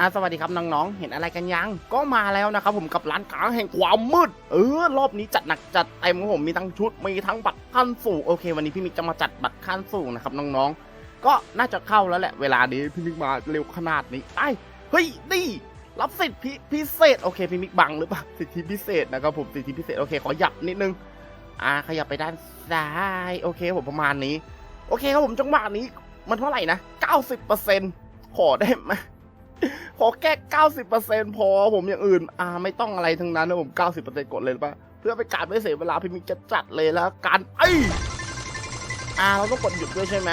อ่าสวัสดีครับน้องๆ เห็นอะไรกันยัง ก็มาแล้วนะครับผมกับร้านค้าแห่งความมืด เออ รอบนี้จัดหนักจัดเต็มครับผมมีทั้งชุด มีทั้งบัตรขั้นสูงโอเค วันนี้พี่มิกจะมาจัดบัตรขั้นสูงนะครับน้องๆ ก็น่าจะเข้าแล้วแหละเวลานี้พี่มิกมาเร็วขนาดนี้ไอ้เฮ้ยนี่รับสิทธิพิเศษโอเคพี่มิกบังหรือเปล่าสิทธิพิเศษนะครับผมสิทธิพิเศษโอเคขอหยับนิดนึงอ่าขยับไปด้านซ้ายโอเคผมประมาณนี้ โอเคครับผมจังหวะนี้มันเท่าไหร่นะ90%ขอได้ไหม ขอแค่90%พอผมอย่างอื่น อ่า ไม่ต้องอะไรทั้งนั้นนะผม90%กดเลยหรือเปล่าเพื่อไปการไม่เสียเวลาพี่มิกจะจัดเลยแล้วการไออ่าเราต้องกดหยุดด้วยใช่ไหม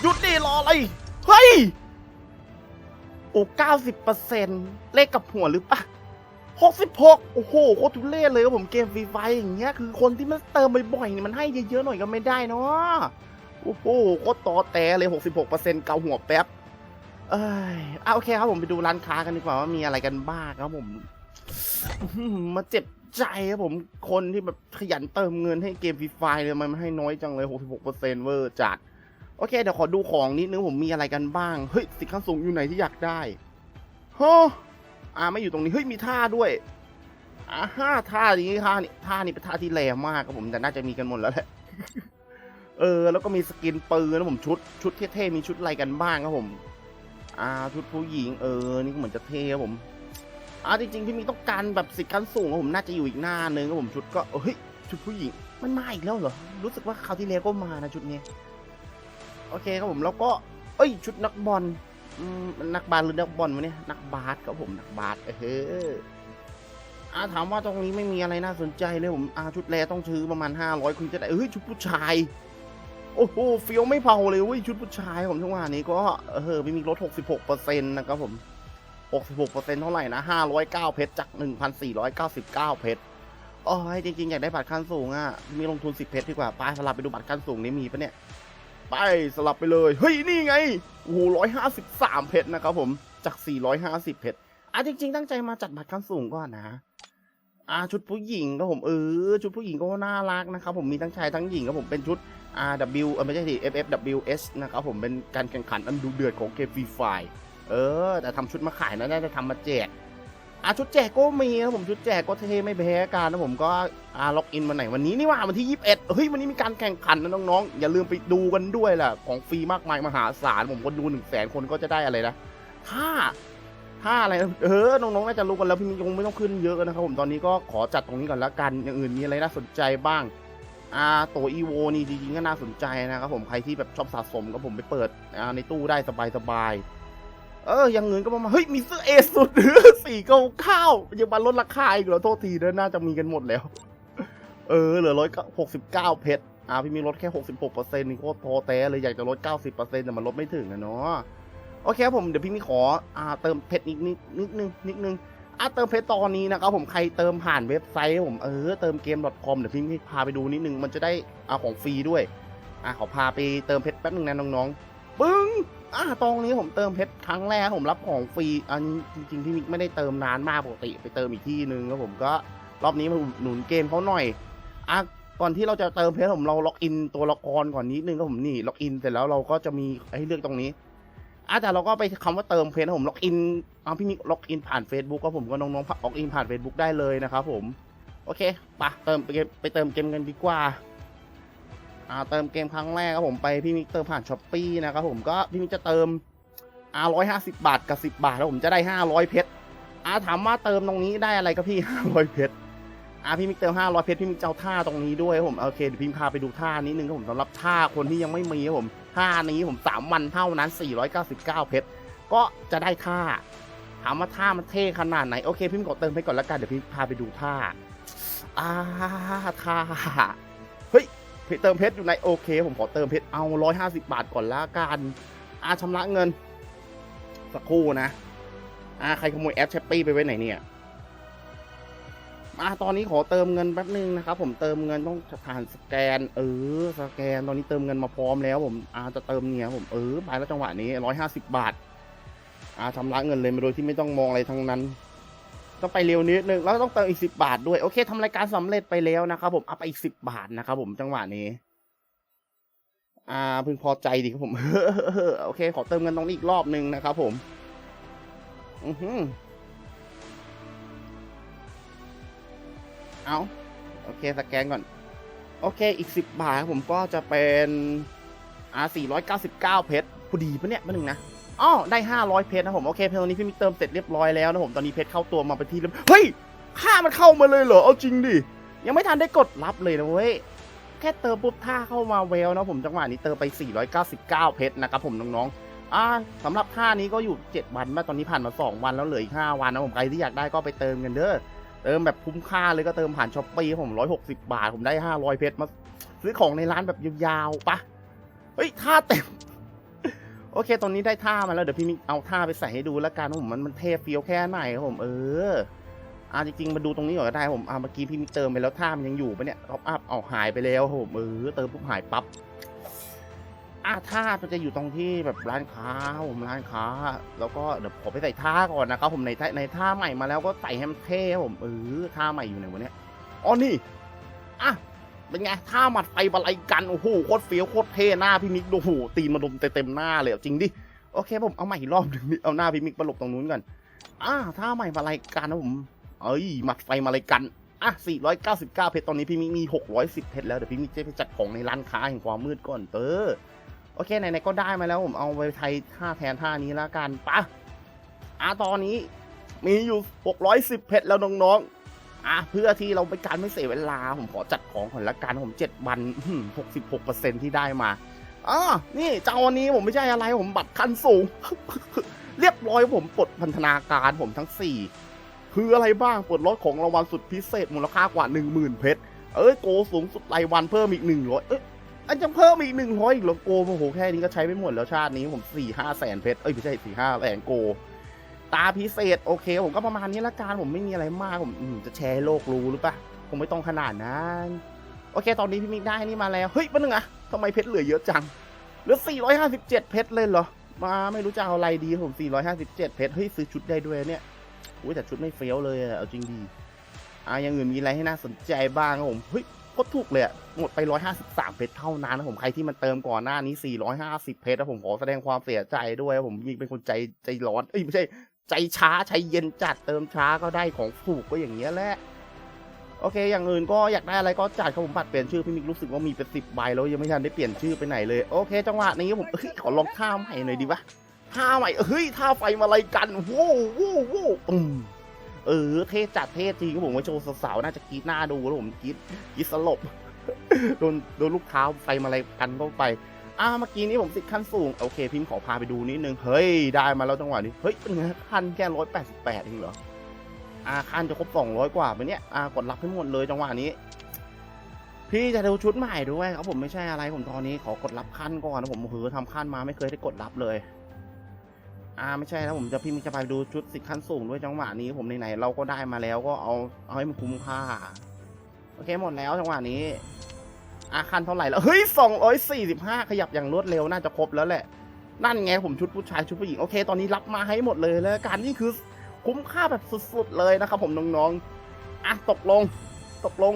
หยุดดิรออะไร เฮ้ย โอ้90%เปอร์เซ็นเลขกับหัวหรือปะ66โอ้โหโคตรทุเรศเลยครับผมเกมฟรีไฟอย่างเงี้ย คือคนที่มันเติมบ่อยๆนี่มันให้เยอะๆหน่อยก็ไม่ได้เนาะโอ้โหโคตรตอแตเลย66%เกาหัวแป๊บ เอ้ยเอาโอเคครับผมไปดูร้านค้ากันดีกว่าว่ามีอะไรกันบ้างครับผมมาเจ็บใจครับผมคนที่แบบขยันเติมเงินให้เกมฟรีไฟเลยมันให้น้อยจังเลย66%เวอร์จัดโอเคเดี๋ยวขอดูของนิดนึงผมมีอะไรกันบ้างเฮ้ยสิทธิ์ขั้นสูงอยู่ไหนที่อยากได้ฮะอ่าไม่อยู่ตรงนี้เฮ้ยมีท่าด้วยอ่าห้าท่านี้ท่านี้ท่านี้เป็นท่าที่แรงมากครับผมแต่น่าจะมีกันหมดแล้วแหละเออ แล้วก็มีสกินปืนนะผมชุดชุดเท่ๆมีชุดอะไรกันบ้างครับผม อ่าชุดผู้หญิงเออ นี่ก็เหมือนจะเท่ครับผม อ่าจริงๆพี่มีต้องการแบบสิทธิ์ขั้นสูงครับผมน่าจะอยู่อีกหน้านึงครับผมชุดก็เฮ้ยชุดผู้หญิงมันมาอีกแล้วเหรอ รู้สึกว่าคราวที่แล้วก็มานะชุดนี้ โอเคครับผมแล้วก็ เอ้ย ชุดนักบอลอืมนักบาสหรือนักบอลวะเนี่ยนักบาสครับผมนักบาสเอออาถามว่าตรงนี้ไม่มีอะไรน่าสนใจเลยผมอาชุดแรต้องซื้อประมาณ500คุณจะได้เอ้ยชุดผู้ชาย โอ้โหเฟี้ยวไม่เผาเลยเว้ยชุดผู้ชายผมช่วงวันนี้ก็เออไม่มีลด66%นะครับผม 66%เท่าไหร่นะ 509 เพชรจาก 1,499 เพชรโอ้ยจริงๆ อยากได้บัตรขั้นสูงอะ มีลงทุน 10 เพชรดีกว่าไปสลับไปดูบัตรขั้นสูงนี่มีปะเนี่ย ไปสลับไปเลย เฮ้ย นี่ไง โอ้โห153 เพชรนะครับผมจาก 450 เพชรอะจริง ๆ ตั้งใจมาจัดบัตรขั้นสูงก่อนนะ อ่าชุดผู้หญิงก็ผมเออชุดผู้หญิงก็น่ารักนะครับผมมีทั้งชายทั้งหญิงครับผมเป็นชุด RW เออไม่ใช่สิ FFWS นะครับผมเป็นการแข่งขันอันดูเดือดของเกมฟรีไฟเออ แต่ทำชุดมาขายนะน่าจะทำมาแจกอะชุดแจกก็มีนะผมชุดแจกก็เท่ไม่แพ้กันนะผมก็อ่าล็อกอินวันไหนวันนี้นี่ว่าวันที่ 21 เฮ้ยวันนี้มีการแข่งขันนะน้องๆ อย่าลืมไปดูกันด้วยล่ะ ของฟรีมากมายมหาศาลผมคนดูหนึ่งแสนคนก็จะได้อะไรนะถ้า ถ้าอะไรเออน้องๆน่าจะรู้กันแล้วพี่มิคงไม่ต้องขึ้นเยอะนะครับผมตอนนี้ก็ขอจัดตรงนี้ก่อนละกันอย่างอื่นมีอะไรน่าสนใจบ้างอ่าตัวอีโวนี่จริงๆก็น่าสนใจนะครับผมใครที่แบบชอบสะสมก็ผมไปเปิดอ่าในตู้ได้สบายๆเอออย่างเงินก็ประมาณเฮ้ยมีเสื้อเอสุดสี่เก้าข้าวยังมาลดราคาอีกเหรอโทษทีเด้อน่าจะมีกันหมดแล้ว เออเหลือร้อยหกสิบเก้าเพชรอ่าพี่มีลดแค่หกสิบหกเปอร์เซ็นต์นี่โคตรโทแต้เลยอยากจะลดเก้าสิบเปอร์เซ็นต์แต่มันลดไม่ถึงอะเนาะ โอเคครับผมเดี๋ยวพี่มีขออ่าเติมเพชรนิดนิดนิดนึงนิดนึงอะเติมเพชรตอนนี้นะครับผมใครเติมผ่านเว็บไซต์ผมเออเติมเกม .com เดี๋ยวพี่พาไปดูนิดนึงมันจะได้เอาของฟรีด้วยอะขอพาไปเติมเพชรแป๊บนึงนะน้องๆปึ้งอะตรงนี้ผมเติมเพชรครั้งแรกผมรับของฟรีอันจริงๆพี่มิกไม่ได้เติมนานมากปกติไปเติมอีกที่นึงแล้วผมก็รอบนี้มาหนุนเกมเขาหน่อยอะก่อนที่เราจะเติมเพชรผมเราล็อกอินตัวละครก่อนนิดนึงก็ผมนี่ล็อกอินเสร็จแล้วเราก็จะมีให้เลือกตรงนี้ อะแต่เราก็ไปคำว่าเติมเพจนะผมล็อกอินเอาพี่มิกล็อกอินผ่าน Facebook ก็ผมก็น้องๆล็อกอินผ่าน Facebook ได้เลยนะครับผม โอเคปะเติมไปเกมไปเติมเกมกันดีกว่าอ่าเติมเกมครั้งแรกครับผมไปพี่มิกเติมผ่านช้อปปี้นะครับผมก็พี่มิกจะเติมอ่าร้อยห้าสิบบาทกับสิบบาทแล้วผมจะได้ห้าร้อยเพชรอ่าถามว่าเติมตรงนี้ได้อะไรก็พี่ห้าร้อยเพชรอ่าพี่มิกเติมห้าร้อยเพชรพี่มิกจะเอาท่าตรงนี้ด้วยครับผมโอเคเดี๋ยวพี่พาไปดูท่านิดนึงครับผมสำหรับท่าคนที่ยังไม่มีครับผม ท่านี้ผมสามวันเท่านั้น 499 เพชร ก็จะได้ท่า ถามว่าท่ามันเท่ขนาดไหน โอเคพี่กดเติมไปก่อนแล้วกัน เดี๋ยวพี่พาไปดูท่า อ่าท่า เฮ้ยพี่เติมเพชรอยู่ในโอเค ผมขอเติมเพชร เอา 150 บาทก่อนละกันอาชำระเงิน สักครู่นะอาใครขโมยแอปแชปปี้ไปไว้ไหนเนี่ย มาตอนนี้ขอเติมเงินแป๊บนึงนะครับผมเติมเงินต้องผ่านสแกน เออสแกนตอนนี้เติมเงินมาพร้อมแล้ว ผมอาจะเติมเนี่ยผมเออไปแล้วจังหวะนี้ร้อยห้าสิบบาทอาชำระเงินเลยโดยที่ไม่ต้องมองอะไรทั้งนั้นต้องไปเร็วนิดนึงแล้วต้องเติมอีกสิบาทด้วยโอเคทำรายการสำเร็จไปแล้วนะครับผมเอาไปอีกสิบบาทนะครับผมจังหวะนี้ อ่าพึงพอใจดีครับผมโอเค ขอเติมเงินตรงนี้อีกรอบหนึ่งนะครับผม อือหือ เอาโอเคสแกนก่อน โอเคอีกสิบบาทครับผมก็จะเป็นอ่าสี่ร้อยเก้าสิบเก้าเพชรพอดีปะเนี่ยมาหนึ่งนะอ๋อได้ห้าร้อยเพชรนะผม โอเคเพชรตอนนี้พี่มิกเติมเสร็จเรียบร้อยแล้วนะผมตอนนี้เพชรเข้าตัวมาเป็นที่เรียบเฮ้ยค่ามันเข้ามาเลยเหรอเอาจริงดิยังไม่ทันได้กดรับเลยนะเว้ยแค่เติมปุ๊บท่าเข้ามาเวลนะผมจังหวะนี้เติมไป 499 เพชรนะครับผมน้องๆอ่าสำหรับท่านี้ก็อยู่ 7 วันมาตอนนี้ผ่านมา 2 วันแล้วเหลืออีก 5 วันนะผมใครที่อยากได้ก็ไปเติมกันเด้อ เติมแบบคุ้มค่าเลยก็เติมผ่านช้อปปี้ผม160บาท ผมได้500เพชรมาซื้อของในร้านแบบยาวๆปะเฮ้ยท่าเต็ม โอเค ตอนนี้ได้ท่ามาแล้วเดี๋ยวพี่มิกเอาท่าไปใส่ให้ดูแล้วกันผมมันมันเทเฟี้ยวแค่ไหนครับผมเอออ่าจริงๆมาดูตรงนี้ก่อนก็ได้ผมอ่าเมื่อกี้พี่มิกเติมไปแล้วท่ามันยังอยู่ปะเนี่ยท็อปอัพเอาหายไปแล้วผมเออเติมปุ๊บหายปั๊บ อ่าท่ามันจะอยู่ตรงที่แบบร้านค้าผมร้านค้า แล้วก็เดี๋ยวขอไปใส่ท่าก่อนนะครับผมในท่าในท่าใหม่มาแล้วก็ใส่ให้มันเท่ครับผมเออท่าใหม่อยู่ไหนวะเนี่ยอ๋อนี่อะเป็นไงท่าหมัดไฟบะไลกันโอ้โหโคตรเฟี้ยวโคตรเท่หน้าพี่มิกดูโอ้โหตีนมาดมเต็มหน้าเลยจริงดิโอเคผมเอาใหม่อีกรอบหนึงเอาหน้าพี่มิกมาหลบตรงนู้นก่อนอ่าท่าใหม่บะไลกันนะผมเอ้ยหมัดไฟมาเลยกันอะ 499 เพชร ตอนนี้พี่มิกมี 610 เพชรแล้ว เดี๋ยวพี่มิกจะไปจัดของในร้านค้าแห่งความมืดก่อนเตอ โอเคไหนๆก็ได้มาแล้วผมเอาไปไทยท่าแทนท่านี้แล้วกันปะอะตอนนี้มีอยู่ 610 เพชรแล้วน้องๆ อะเพื่อที่เราไปการไม่เสียเวลา ผมขอจัดของก่อนละกันผม 7 วันอื้อหือ66%ที่ได้มาอ่านี่เจ้าวันนี้ผมไม่ใช่อะไรผมบัตรขั้นสูง เรียบร้อยผมปลดพันธนาการผมทั้ง 4 คืออะไรบ้างปลดลดของรางวัลสุดพิเศษมูลค่ากว่า 10,000 เพชร เอ้ยโกสูงสุดรายวันเพิ่มอีก 100 เอ้ย อันจะเพิ่มอีก100อีกเหรอโกโอ้โหแค่นี้ก็ใช้ไม่หมดแล้วชาตินี้ผม4 5แสนเพชรเอ้ยไม่ใช่4 5แสนโก ตาพิเศษโอเค ผมก็ประมาณนี้ละกันผมไม่มีอะไรมากผมจะแชร์ให้โลกรู้หรือปะคงไม่ต้องขนาดนั้นโอเค ตอนนี้พี่มิกได้นี่มาแล้ว เฮ้ยมันนึงอะทำไมเพชรเหลือเยอะจัง เหลือ 457 เพชรเลยเหรอ มาไม่รู้จะเอาอะไรดีผม 457 เพชร เฮ้ย ซื้อชุดได้ด้วยเนี่ยอุ้ยแต่ชุดไม่เฟี้ยวเลยเอาจริงดี อ่าอย่างอื่นมีอะไรให้น่าสนใจบ้างครับผม เฮ้ย โคตรถูกเลยหมดไป 153 เพชรเท่านั้นนะผมใครที่มันเติมก่อนหน้านี้ 450 เพชรนะผมขอแสดงความเสียใจด้วยผมยิงเป็นคนใจใจร้อนเอ้ยไม่ใช่ ใจช้าใจเย็นจัดเติมช้าก็ได้ของถูกก็อย่างเงี้ยแหละโอเค อย่างอื่นก็อยากได้อะไรก็จัดครับผมบัตรเปลี่ยนชื่อพี่มิกรู้สึกว่ามีเป็นสิบใบแล้วยังไม่ทันได้เปลี่ยนชื่อไปไหนเลย โอเค จังหวะนี้ผมเฮ้ยขอลองท่าใหม่หน่อยดีวะท่าใหม่เฮ้ยท่าไฟมาอะไรกันโว้วโว้วโว้วอืม เออเท่จัดเท่จริงครับผมว่าโชว์สาวๆน่าจะกรีดหน้าดูแล้วผมกรีดกรีดสลบโดนโดนลูกเท้าไฟมาอะไรกันเข้าไปอ่าเมื่อกี้นี้ผมติดขั้นสูงโอเค พิมพ์ขอพาไปดูนิดนึงเฮ้ยได้มาแล้วจังหวะนี้เฮ้ยเป็นไงขั้นแค่ร้อยแปดสิบแปดเองเหรออาขั้นจะครบสองร้อยกว่าไปเนี่ยอากดรับให้หมดเลยจังหวะนี้ พี่จะดูชุดใหม่ด้วยครับผมไม่ใช่อะไรผมตอนนี้ขอกดรับขั้นก่อนนะผมเหือทำขั้นมาไม่เคยได้กดรับเลย อ่าไม่ใช่แล้วผมจะพี่มิจะไปดูชุดสิขั้นสูงด้วยจังหวะนี้ ผมไหนๆเราก็ได้มาแล้วก็เอาเอาให้มันคุ้มค่า โอเคหมดแล้วจังหวะนี้อะขั้นเท่าไหร่แล้ว เฮ้ยสองร้อยสี่สิบห้าขยับอย่างรวดเร็วน่าจะครบแล้วแหละ นั่นไงผมชุดผู้ชายชุดผู้หญิง โอเค ตอนนี้รับมาให้หมดเลยแล้วการนี่คือคุ้มค่าแบบสุดๆเลยนะครับผมน้องๆ อะตกลง ตกลง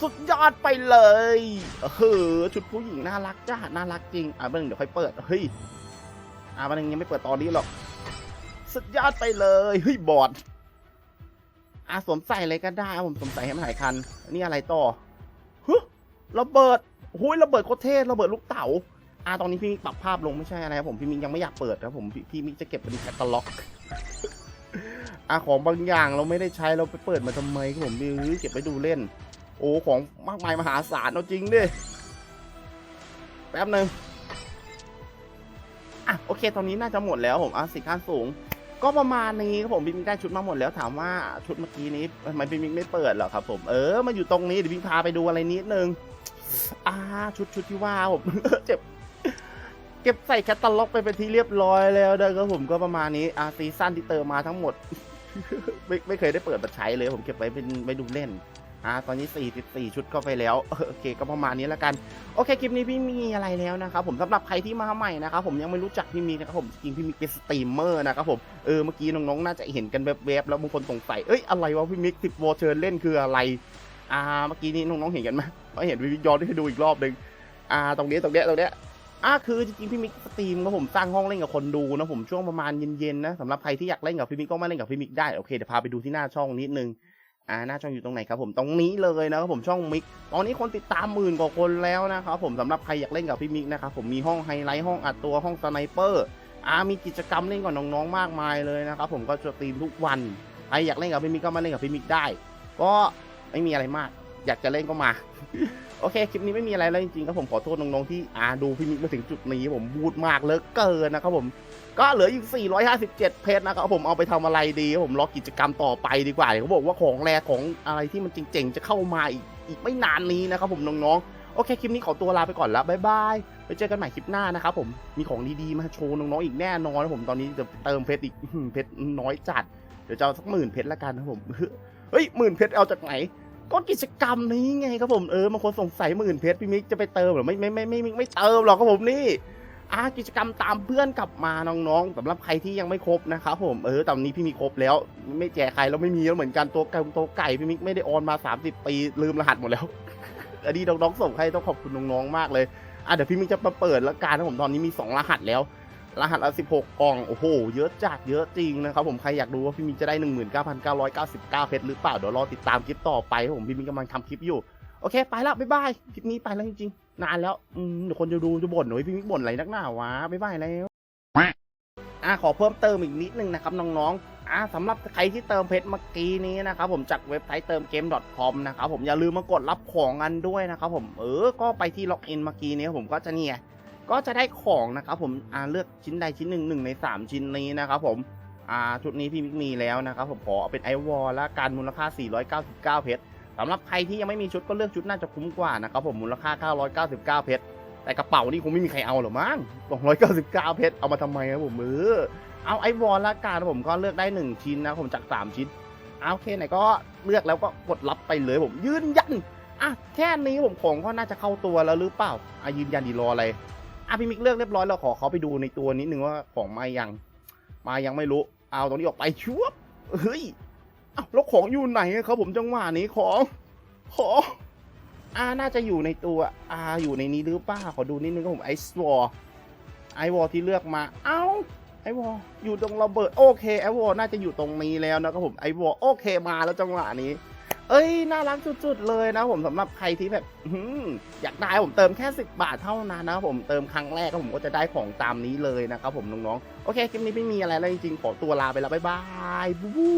สุดยอดไปเลยเออชุดผู้หญิงน่ารักจ้าน่ารักจริง อะเบิ่งเดี๋ยวค่อยเปิด เฮ้ย อะมันยังไม่เปิดตอนนี้หรอก สุดยอดไปเลยเฮ้ยบอดอะสวมใส่เลยก็ได้ผมสวมใส่ให้มันหายคัน นี่อะไรต่อฮึระเบิดหุยระเบิดโคตรเท่ระเบิดลูกเต๋าอะตอนนี้พี่มิกปรับภาพลงไม่ใช่อะไรครับผมพี่มิกยังไม่อยากเปิดครับผมพี่พี่มิกจะเก็บเป็นแคตตาล็อกอะของบางอย่างเราไม่ได้ใช้เราไปเปิดมาทำไมครับผมพี่เก็บไว้ดูเล่น โอ้ของมากมายมหาศาลเอาจริงดิแป๊บหนึ่ง อะโอเคตอนนี้น่าจะหมดแล้วผมอะสิขั้นสูง ก็ประมาณนี้ครับผมบิมิกได้ชุดมาหมดแล้วถามว่าชุดเมื่อกี้นี้ทำไมบิมิกไม่เปิดหรอครับ ผมเออมาอยู่ตรงนี้เดี๋ยวบิมิกพาไปดูอะไรนิดนึงอ่าชุดชุดที่ว่าผมเจ็บเก็บใส่แคตตาล็อกไปเป็นที่เรียบร้อยแล้วเด้อครับผมก็ประมาณนี้อาซีซั่นที่เติมมาทั้งหมด ไม่ไม่เคยได้เปิดมาใช้เลย ผมเก็บไว้เป็นไว้ดูเล่น อ่าตอนนี้ 44 ชุดเข้าไปแล้ว โอเค ก็ประมาณนี้แล้วกัน โอเค คลิปนี้พี่มีอะไรแล้วนะครับผมสำหรับใครที่มาใหม่นะครับผมยังไม่รู้จักพี่มีนะครับผมจริงพี่มิกเป็นสตรีมเมอร์นะครับผม เออ เมื่อกี้น้องๆ น่าจะเห็นกันแวบๆ แล้วบางคนสงสัย เอ้ย อะไรวะพี่มิกติดวอเชิญเล่นคืออะไร อ่า เมื่อกี้นี้น้องๆ เห็นกันไหมก็เห็นวิดีโอย้อนให้ดูอีกรอบหนึ่งอ่า ตรงนี้ ตรงเนี้ยตรงเนี้ยอ่าคือจริงๆพี่มิกสตรีมครับผมสร้างห้องเล่นกับคนดูนะผมช่วงประมาณเย็นๆนะสำหรับใครที่อยากเล่นกับพี่มิกก็มาเล่นกับพี่มิกได้โอเคเดี๋ยวพาไปดูที่หน้าช่องนิดนึง อ่าหน้าช่องอยู่ตรงไหนครับผมตรงนี้เลยนะครับผมช่องมิกตอนนี้คนติดตามหมื่นกว่าคนแล้วนะครับผมสำหรับใครอยากเล่นกับพี่มิกนะครับผมมีห้องไฮไลท์ห้องอัดตัวห้องสไนเปอร์อ่ามีกิจกรรมเล่นกับน้องๆมากมายเลยนะครับผมก็สตรีมทุกวันใครอยากเล่นกับพี่มิกก็มาเล่นกับพี่มิกได้ ก็ไม่มีอะไรมาก อยากจะเล่นก็มา โอเค คลิปนี้ไม่มีอะไรแล้วจริงๆครับผมขอโทษน้องๆที่อ่าดูพี่มิกมาถึงจุดนี้ผมบูดมากเลิกเกินนะครับผมก็เหลืออีก457 เพชรนะครับผมเอาไปทำอะไรดีผมรอกิจกรรมต่อไปดีกว่าเขาบอกว่าของแรของอะไรที่มันเจ๋งๆจะเข้ามาอีกอีกไม่นานนี้นะครับผมน้องๆโอเคคลิปนี้ขอตัวลาไปก่อนแล้วบ๊ายบายไปเจอกันใหม่คลิปหน้านะครับผมมีของดีๆมาโชว์น้องๆอีกแน่นอนนะผมตอนนี้จะเติมเพชรอีกเพชรน้อยจัดเดี๋ยวจะเอาสักหมื่นเพชรละกันนะผมเฮ้ยหมื่นเพชรเอาจากไหน ก็กิจกรรมนี้ไงครับผมเออบางคนสงสัยหมื่นเพชรพี่มิกจะไปเติมหรอไม่ไม่ไม่ไม่ไม่ไม่เติมหรอกครับผมนี่อ่ากิจกรรมตามเพื่อนกลับมาน้องๆสำหรับใครที่ยังไม่ครบนะครับผมเออตอนนี้พี่มีครบแล้ว ไม่แจกใครแล้วไม่มีแล้วเหมือนกันตัวไก่ตัวไก่พี่มิกไม่ได้ออนมา 30 ปีลืมรหัสหมดแล้วอันนี้น้องๆส่งให้ต้องขอบคุณน้องๆมากเลยอะเดี๋ยวพี่มิกจะมาเปิดละกันนะผมตอนนี้มีสองรหัสแล้ว รหัสละ16 กล่อง โอ้โห เยอะจัดเยอะจริงนะครับผม ใครอยากดูว่าพี่มิกจะได้ 19,999 เพชรหรือเปล่า เดี๋ยวรอติดตามคลิปต่อไปผมพี่มิกกำลังทำคลิปอยู่ โอเค ไปแล้ว บ๊ายบาย คลิปนี้ไปแล้วจริงๆ นานแล้วอืมเดี๋ยวคนจะดูจะบ่นหน่อยพี่มิกบ่นอะไรนักหนาวะ บ๊ายบายแล้วอะขอเพิ่มเติมอีกนิดนึงนะครับน้องๆอะสำหรับใครที่เติมเพชรเมื่อกี้นี้นะครับผมจากเว็บไซต์เติมเกม .com นะครับผมอย่าลืมมากดรับของกันด้วยนะครับผมเออ ก็ไปที่ล็อกอินเมื่อกี้นี้ผมก็จะเนี่ย ก็จะได้ของนะครับผมอ่าเลือกชิ้นใดชิ้นหนึ่งหนึ่งใน 3 ชิ้นนี้นะครับผมอ่าชุดนี้พี่มิกมีแล้วนะครับผมขอเอาเป็นไอวอลและการมูลค่า 499 เพชรสำหรับใครที่ยังไม่มีชุดก็เลือกชุดน่าจะคุ้มกว่านะครับผมมูลค่า 999 เพชรแต่กระเป๋านี่คงไม่มีใครเอาหรอกมั้ง299 เพชรเอามาทำไมครับผมเออเอาไอวอลและการผมก็เลือกได้ 1 ชิ้นนะผมจาก 3 ชิ้นเอาโอเคไหนก็เลือกแล้วก็กดรับไปเลยผมยืนยันอะแค่นี้ผมของก็น่าจะเข้าตัวแล้วหรือเปล่าอะยืนยันดีรออะไร อะพี่มิกเลือกเรียบร้อยแล้วขอเขาไปดูในตัวนิดนึงว่าของมายัง มายังไม่รู้ เอาตรงนี้ออกไปชุบเฮ้ยอ้าวแล้วของอยู่ไหนครับผมจังหวะนี้ของ ของอ่าน่าจะอยู่ในตัวอ่าอยู่ในนี้หรือเปล่าขอดูนิดนึงครับผมไอซ์วอลไอวอลที่เลือกมา เอ้าไอวอลอยู่ตรงระเบิด โอเคไอวอลน่าจะอยู่ตรงนี้แล้วนะครับผมไอวอลโอเคมาแล้วจังหวะนี้ เอ้ย น่ารักสุดๆเลยนะผมสำหรับใครที่แบบอยากได้ผมเติมแค่ 10 บาทเท่านั้นนะผมเติมครั้งแรกผมก็จะได้ของตามนี้เลยนะครับผมน้องๆ โอเคคลิปนี้ไม่มีอะไรแล้วจริงๆ ขอตัวลาไปแล้ว บ๊ายบายบู๊